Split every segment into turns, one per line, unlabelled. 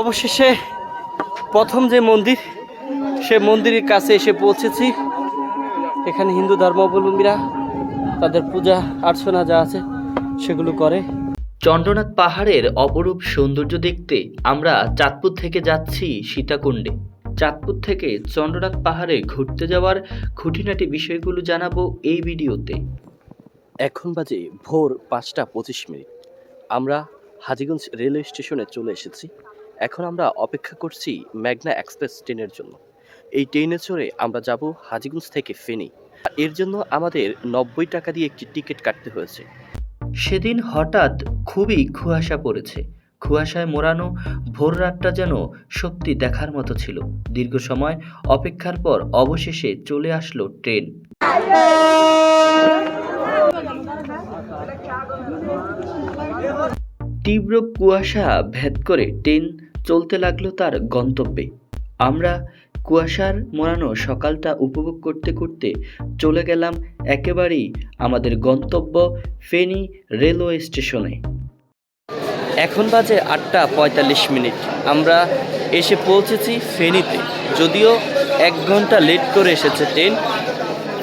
অবশেষে প্রথম যে মন্দির সে মন্দিরের কাছে এসে পৌঁছেছি। এখানে হিন্দু ধর্মাবলম্বীরা তাদের পূজা অর্চনা যা আছে সেগুলো করে।
চন্দ্রনাথ পাহাড়ের অপরূপ সৌন্দর্য দেখতে আমরা চাঁদপুর থেকে যাচ্ছি সীতাকুণ্ডে। চাঁদপুর থেকে চন্দ্রনাথ পাহাড়ে ঘুরতে যাওয়ার খুঁটিনাটি বিষয়গুলো জানাব এই ভিডিওতে।
এখন বাজে ভোর পাঁচটা পঁচিশ মিনিট। আমরা হাজিগঞ্জ রেলওয়ে স্টেশনে চলে এসেছি। এখন আমরা অপেক্ষা করছি মেঘনা এক্সপ্রেস ট্রেনের জন্য। এই ট্রেনে চড়ে আমরা যাব হাজিগঞ্জ থেকে ফেনি। এর জন্য আমাদের নব্বই টাকা দিয়ে একটি টিকিট কাটতে হয়েছে।
সেদিন হঠাৎ খুবই কুয়াশা পড়েছে। কুয়াশায় মোড়ানো ভোর রাতটা যেন সত্যি দেখার মতো ছিল। দীর্ঘ সময় অপেক্ষার পর অবশেষে চলে আসলো ট্রেন। তীব্র কুয়াশা ভেদ করে ট্রেন চলতে লাগল তার গন্তব্যে। আমরা কুয়াশার মোড়ানো সকালটা উপভোগ করতে করতে চলে গেলাম একেবারেই আমাদের গন্তব্য ফেনী রেলওয়ে স্টেশনে।
এখন বাজে আটটা পঁয়তাল্লিশ মিনিট। আমরা এসে পৌঁছেছি ফেনীতে। যদিও এক ঘণ্টা লেট করে এসেছে ট্রেন,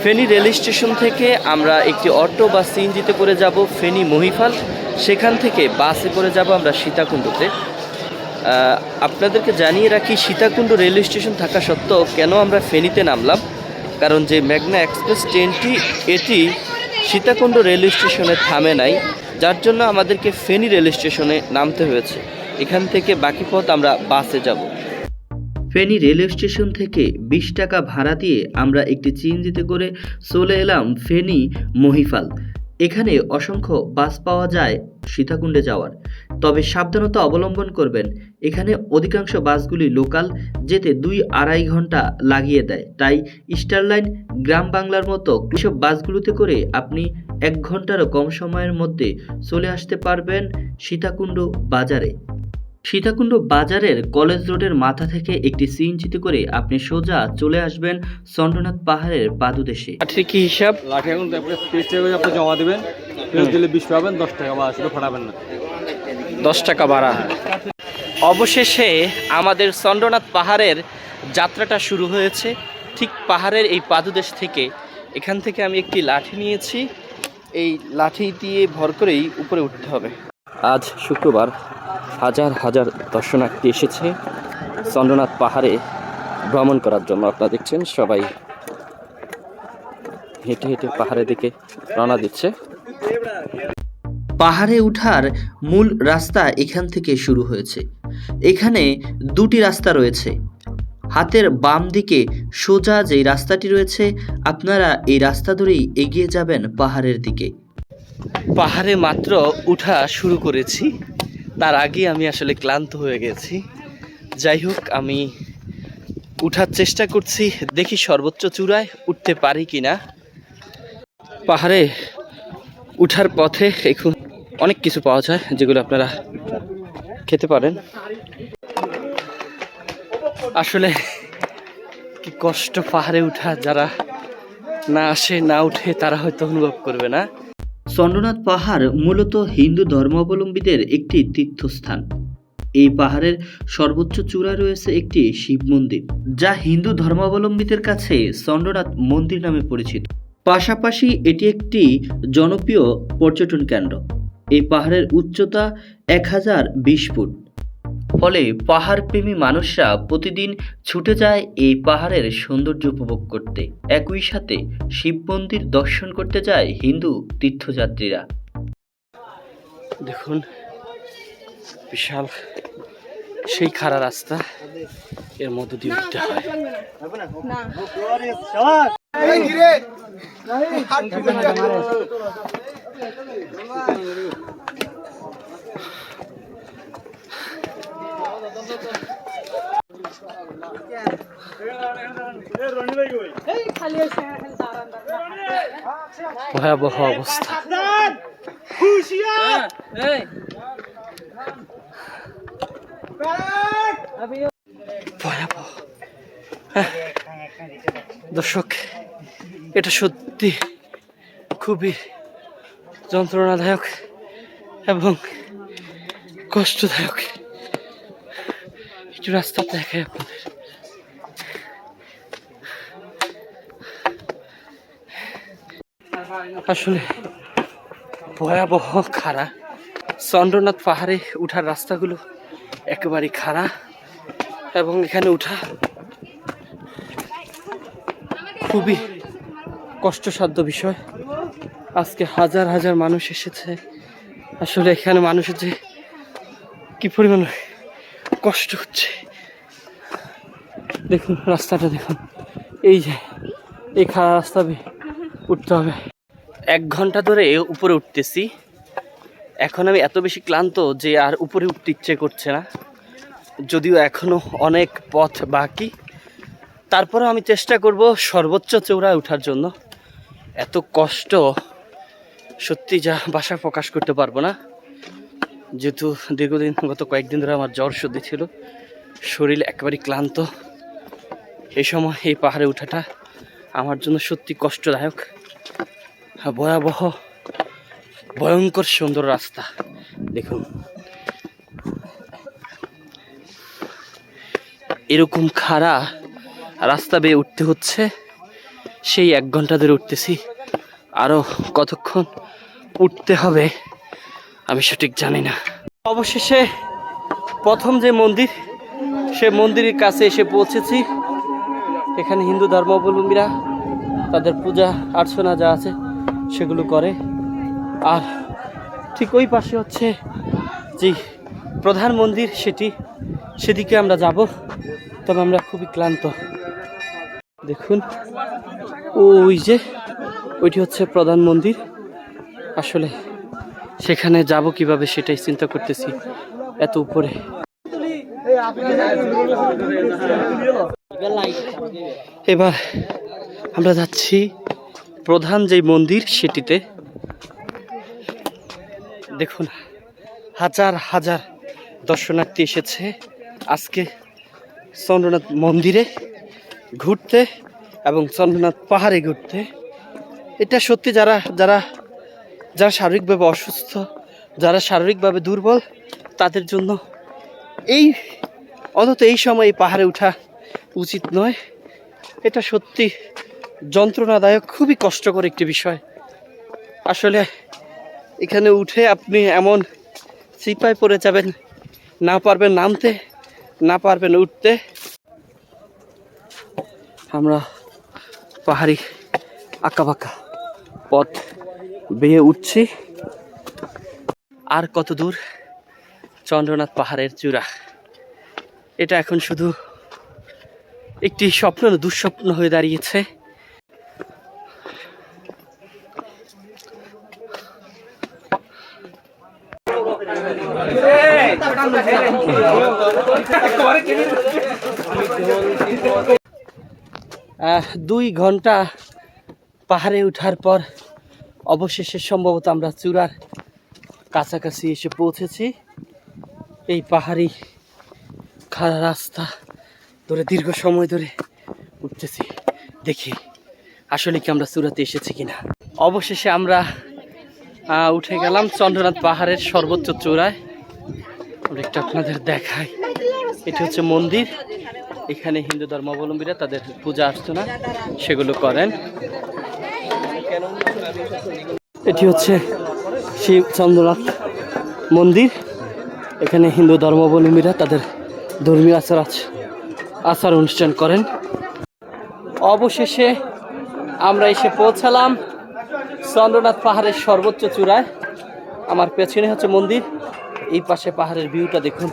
ফেনী রেল স্টেশন থেকে আমরা একটি অটো বা সিএনজিতে করে যাব ফেনী মহিফাল। সেখান থেকে বাসে করে যাব আমরা সীতাকুণ্ডতে। আপনাদেরকে জানিয়ে রাখি, সীতাকুণ্ড রেলওয়ে স্টেশন থাকা সত্ত্বেও কেন আমরা ফেনীতে নামলাম? কারণ যে ম্যাগনা এক্সপ্রেস ট্রেনটি, এটি সীতাকুণ্ড রেলওয়ে স্টেশনে থামে নাই, যার জন্য আমাদেরকে ফেনী রেল স্টেশনে নামতে হয়েছে। এখান থেকে বাকি পথ আমরা বাসে যাব।
ফেনী রেলওয়ে স্টেশন থেকে বিশ টাকা ভাড়া দিয়ে আমরা একটি চিনজিতে করে চলে এলাম ফেনী মহিফাল। এখানে অসংখ্য বাস পাওয়া যায় সীতাকুণ্ডে যাওয়ার। তবে সাবধানতা অবলম্বন করবেন। এখানে অধিকাংশ বাসগুলি লোকাল, যেতে দুই আড়াই ঘণ্টা লাগিয়ে দেয়। তাই স্টারলাইন গ্রাম বাংলার মতো এসব বাসগুলোতে করে আপনি এক ঘন্টারও কম সময়ের মধ্যে চলে আসতে পারবেন সীতাকুণ্ড বাজারে। সীতাকুণ্ড বাজারের কলেজ রোডের মাথা থেকে একটি সিএনজিতে করে আপনি সোজা চলে আসবেন চন্দ্রনাথ পাহাড়ের পাদদেশে।
লাঠির কি হিসাব?
লাঠি এখন তিরিশ টাকা করে আপনি জমা দেবেন। দিলে বিশ পাবেন দশ টাকা বা ফাটাবেন না।
দশ টাকা ভাড়া অবশেষে আমাদের চন্দ্রনাথ পাহাড়ের যাত্রাটা শুরু হয়েছে। ঠিক পাহাড়ের এই পাদদেশ থেকে। এখান থেকে আমি একটি লাঠি নিয়েছি। এই লাঠি দিয়ে ভর করেই উপরে উঠতে হবে। আজ শুক্রবার হাজার হাজার দর্শনার্থী এসেছে চন্দ্রনাথ পাহাড়ে ভ্রমণ করার জন্য। আপনারা দেখছেন, সবাই হেঁটে হেঁটে পাহাড়ের দিকে রওনা দিচ্ছে।
পাহাড়ে ওঠার মূল রাস্তা এখান থেকে শুরু হয়েছে। এখানে দুটি রাস্তা রয়েছে। হাতের বাম দিকে সোজা যেই রাস্তাটি রয়েছে, আপনারা এই রাস্তা ধরেই এগিয়ে যাবেন পাহাড়ের দিকে।
পাহাড়ে মাত্র উঠা শুরু করেছি। তার আগে আমি আসলে ক্লান্ত হয়ে গেছি। যাই হোক, আমি উঠার চেষ্টা করছি। দেখি সর্বোচ্চ চূড়ায় উঠতে পারি কি না পাহাড়ে উঠার পথে এখন অনেক কিছু পাওয়া যায়, যেগুলো আপনারা খেতে পারেন। আসলে কি কষ্ট পাহাড়ে উঠা, যারা না আসে, না উঠে, তারা হয়তো অনুভব করবে না।
চন্দ্রনাথ পাহাড় মূলত হিন্দু ধর্মাবলম্বীদের একটি তীর্থস্থান। এই পাহাড়ের সর্বোচ্চ চূড়া রয়েছে একটি শিব মন্দির, যা হিন্দু ধর্মাবলম্বীদের কাছে চন্দ্রনাথ মন্দির নামে পরিচিত। পাশাপাশি এটি একটি জনপ্রিয় পর্যটন কেন্দ্র। এই পাহাড়ের উচ্চতা এক হাজার বিশ ফুট। ফলে পাহাড়প্রেমী মানুষরা প্রতিদিন ছুটে যায় এই পাহাড়ের সৌন্দর্য উপভোগ করতে। একই সাথে শিব মন্দির দর্শন করতে যায় হিন্দু তীর্থযাত্রীরা।
দেখুন বিশাল সেই খাড়া রাস্তা এর মধ্য দিয়ে উঠতে হয়। ভয়াবহ অবস্থা। ভয়াবহ। হ্যাঁ। দর্শক, এটা সত্যি খুবই যন্ত্রণাদায়ক এবং কষ্টদায়ক। একটু রাস্তা দেখাই আপনাদের। আসলে ভয়াবহ খাড়া। চন্দ্রনাথ পাহাড়ে উঠার রাস্তাগুলো একেবারে খাড়া এবং এখানে উঠা খুবই কষ্টসাধ্য বিষয়। আজকে হাজার হাজার মানুষ এসেছে। আসলে এখানে মানুষের যে কি পরিমাণ কষ্ট হচ্ছে। দেখুন, রাস্তাটা দেখুন। এই যে, এই খাড়া রাস্তা উঠতে হবে। এক ঘণ্টা ধরে উপরে উঠতেছি। এখন আমি এত বেশি ক্লান্ত যে আর উপরে উঠতে ইচ্ছে করছে না। যদিও এখনও অনেক পথ বাকি। তারপরেও আমি চেষ্টা করব সর্বোচ্চ চৌড়ায় ওঠার জন্য। এত কষ্ট, সত্যি যা বাসা প্রকাশ করতে পারব না। যেহেতু দীর্ঘদিন গত কয়েকদিন ধরে আমার জ্বর সর্দি ছিল, শরীর একেবারে ক্লান্ত। এই সময় এই পাহাড়ে ওঠাটা আমার জন্য সত্যি কষ্টদায়ক। ভয়াবহ, ভয়ঙ্কর সুন্দর রাস্তা। দেখুন। এরকম খাড়া রাস্তা বেয়ে উঠতে হচ্ছে। সেই এক ঘণ্টা ধরে উঠতেছি। আরও কতক্ষণ উঠতে হবে, আমি সঠিক জানি না। অবশেষে প্রথম যে মন্দির, সে মন্দিরের কাছে এসে পৌঁছেছি। এখানে হিন্দু ধর্মাবলম্বীরা তাদের পূজা অর্চনা যা আছে সেগুলো করে। আর ঠিক ওই পাশে হচ্ছে যে প্রধান মন্দির সেটি, সেদিকে আমরা যাব। তবে আমরা খুবই ক্লান্ত। দেখুন, ওই যে ওইটি হচ্ছে প্রধান মন্দির। আসলে সেখানে যাব কীভাবে সেটাই চিন্তা করতেছি এত উপরে। এবার আমরা যাচ্ছি প্রধান যে মন্দির সেটিতে দেখুন, হাজার হাজার দর্শনার্থী এসেছে। আজকে চন্দ্রনাথ মন্দিরে ঘুরতে এবং চন্দ্রনাথ পাহাড়ে ঘুরতে। এটা সত্যি যারা যারা যারা শারীরিকভাবে অসুস্থ, যারা শারীরিকভাবে দুর্বল, তাদের জন্য এই, অন্তত এই সময় এই পাহাড়ে ওঠা উচিত নয়। এটা সত্যি যন্ত্রণাদায়ক, খুবই কষ্টকর একটি বিষয়। আসলে এখানে উঠে আপনি এমন চিপায় পড়ে যাবেন, না পারবেন নামতে, না পারবেন উঠতে। আমরা পাহাড়ি আঁকা বাঁকা পথ বেয়ে উঠছি। আর কত দূর? চন্দ্রনাথ পাহাড়ের চূড়া। এটা এখন শুধু একটি স্বপ্ন, দুঃস্বপ্ন হয়ে দাঁড়িয়েছে। দুই ঘণ্টা পাহাড়ে ওঠার পর অবশেষে সম্ভবত আমরা চূড়ার কাছাকাছি এসে পৌঁছেছি। এই পাহাড়ি খাড়া রাস্তা ধরে, দীর্ঘ সময় ধরে উঠতেছি। দেখি আসলে কি আমরা চূড়াতে এসেছি কিনা। অবশেষে আমরা উঠে গেলাম চন্দ্রনাথ পাহাড়ের সর্বোচ্চ চূড়ায়। একটু আপনাদের দেখাই। এটি হচ্ছে মন্দির। এখানে হিন্দু ধর্মাবলম্বীরা তাদের পূজা অর্চনা সেগুলো করেন। এটি হচ্ছে শিব চন্দ্রনাথ মন্দির। এখানে হিন্দু ধর্মাবলম্বীরা তাদের ধর্মীয় আচার আচ- আচার অনুষ্ঠান করেন। অবশেষে আমরা এসে পৌঁছালাম। চন্দ্রনাথ পাহাড়ের সর্বোচ্চ চূড়ায়। আমার পেছনে হচ্ছে মন্দির। এই পাশে পাহাড়ের ভিউটা দেখুন।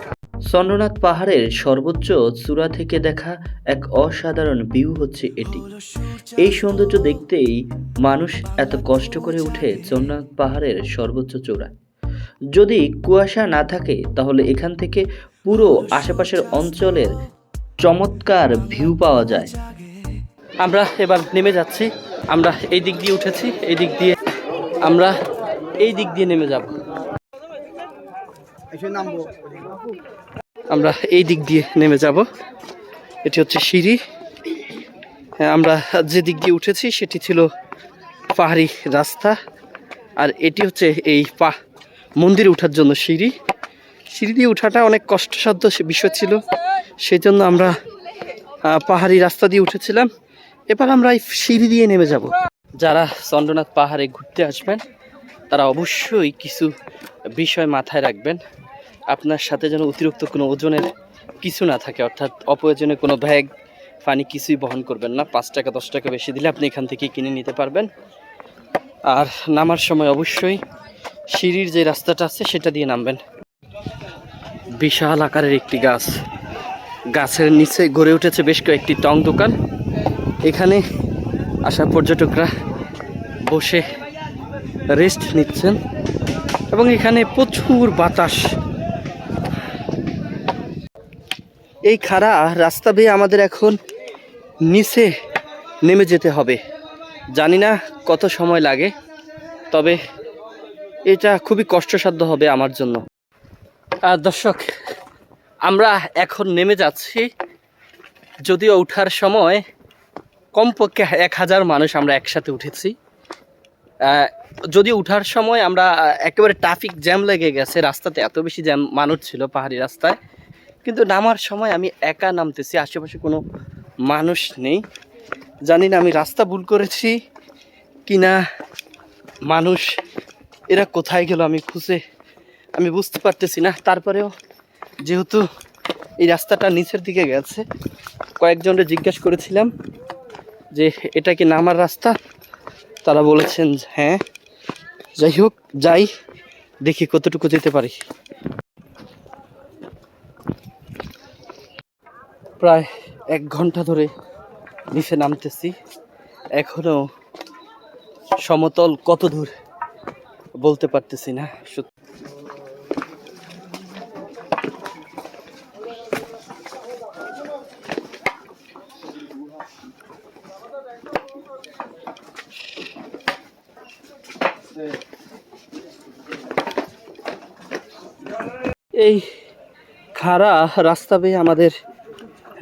চন্দ্রনাথ পাহাড়ের সর্বোচ্চ চূড়া থেকে দেখা এক অসাধারণ ভিউ হচ্ছে এটি। এই সৌন্দর্য দেখতেই মানুষ এত কষ্ট করে উঠে চন্দ্রনাথ পাহাড়ের সর্বোচ্চ চূড়া যদি কুয়াশা না থাকে, তাহলে এখান থেকে পুরো আশেপাশের অঞ্চলের চমৎকার ভিউ পাওয়া যায়।
আমরা এবার নেমে যাচ্ছি। আমরা এই দিক দিয়ে উঠেছি এই দিক দিয়ে আমরা এই দিক দিয়ে নেমে যাব। আমরা এই দিক দিয়ে নেমে যাব। এটি হচ্ছে সিঁড়ি। আমরা যে দিক দিয়ে উঠেছি সেটি ছিল পাহাড়ি রাস্তা। আর এটি হচ্ছে এই পা মন্দিরে ওঠার জন্য সিঁড়ি। সিঁড়ি দিয়ে ওঠাটা অনেক কষ্টসাধ্য বিষয় ছিল। সেই জন্য আমরা পাহাড়ি রাস্তা দিয়ে উঠেছিলাম। এবার আমরা এই সিঁড়ি দিয়ে নেমে যাব। যারা চন্দ্রনাথ পাহাড়ে ঘুরতে আসবেন, তারা অবশ্যই কিছু বিষয় মাথায় রাখবেন। আপনার সাথে যেন অতিরিক্ত কোনো ওজনের কিছু না থাকে, অর্থাৎ অপ্রয়োজনে কোনো ব্যাগ, পানি কিছুই বহন করবেন না। পাঁচ টাকা, দশ টাকা বেশি দিলে আপনি এখান থেকে কিনে নিতে পারবেন। আর নামার সময় অবশ্যই সিঁড়ির যে রাস্তাটা আছে, সেটা দিয়ে নামবেন। বিশাল আকারের একটি গাছ। গাছের নিচে গড়ে উঠেছে বেশ কয়েকটি টং দোকান। এখানে আসা পর্যটকরা বসে রেস্ট নিচ্ছেন এবং এখানে প্রচুর বাতাস। এই খাড়া রাস্তা বেয়ে আমাদের এখন নিচে নেমে যেতে হবে। জানি না কত সময় লাগে, তবে এটা খুবই কষ্টসাধ্য হবে আমার জন্য। আর দর্শক, আমরা এখন নেমে যাচ্ছি। যদিও ওঠার সময় কমপক্ষে এক হাজার মানুষ আমরা একসাথে উঠেছি। যদি উঠার সময় আমরা একেবারে ট্রাফিক জ্যাম লেগে গেছে, রাস্তাতে এত বেশি জ্যাম মানুষ ছিল পাহাড়ি রাস্তায়। কিন্তু নামার সময় আমি একা নামতেছি, আশেপাশে কোনো মানুষ নেই। জানি না আমি রাস্তা ভুল করেছি কি না মানুষ এরা কোথায় গেল আমি খুঁজে, আমি বুঝতে পারতেছি না। তারপরেও যেহেতু এই রাস্তাটা নিচের দিকে গেছে কয়েকজনকে জিজ্ঞেস করেছিলাম যে এটা কি নামার রাস্তা? তারা বলেছেন হ্যাঁ। যাই হোক, যাই, দেখি কতটুকু যেতে পারি। প্রায় এক ঘণ্টা ধরে নিচে নামতেছি। এখনও সমতল কত দূর বলতে পারতেছি না, সত্যি। এই খাড়া রাস্তা বেয়ে আমাদের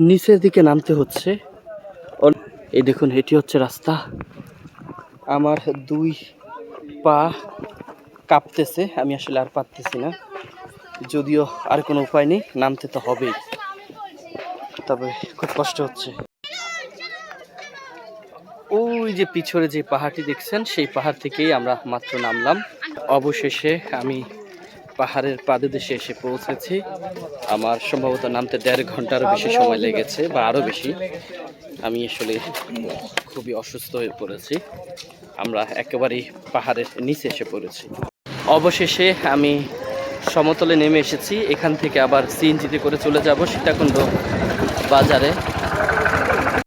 নিচের দিকে নামতে হচ্ছে। এই দেখুন, এটি হচ্ছে রাস্তা। আমার দুই পা কাঁপতেছে, আমি আসলে আর পারতেছি না। যদিও আর কোনো উপায় নেই, নামতে তো হবেই। তবে খুব কষ্ট হচ্ছে। ওই যে পিছনে যে পাহাড়টি দেখছেন, সেই পাহাড় থেকেই আমরা মাত্র নামলাম। অবশেষে আমি পাহাড়ের পাদদেশে এসে পৌঁছেছি। আমার সম্ভবত নামতে দেড় ঘন্টারও বেশি সময় লেগেছে, বা আরও বেশি। আমি আসলে খুবই অসুস্থ হয়ে পড়েছি। আমরা একেবারেই পাহাড়ের নিচে এসে পড়েছি। অবশেষে আমি সমতলে নেমে এসেছি। এখান থেকে আবার সিএনজিতে করে চলে যাব সীতাকুণ্ড বাজারে।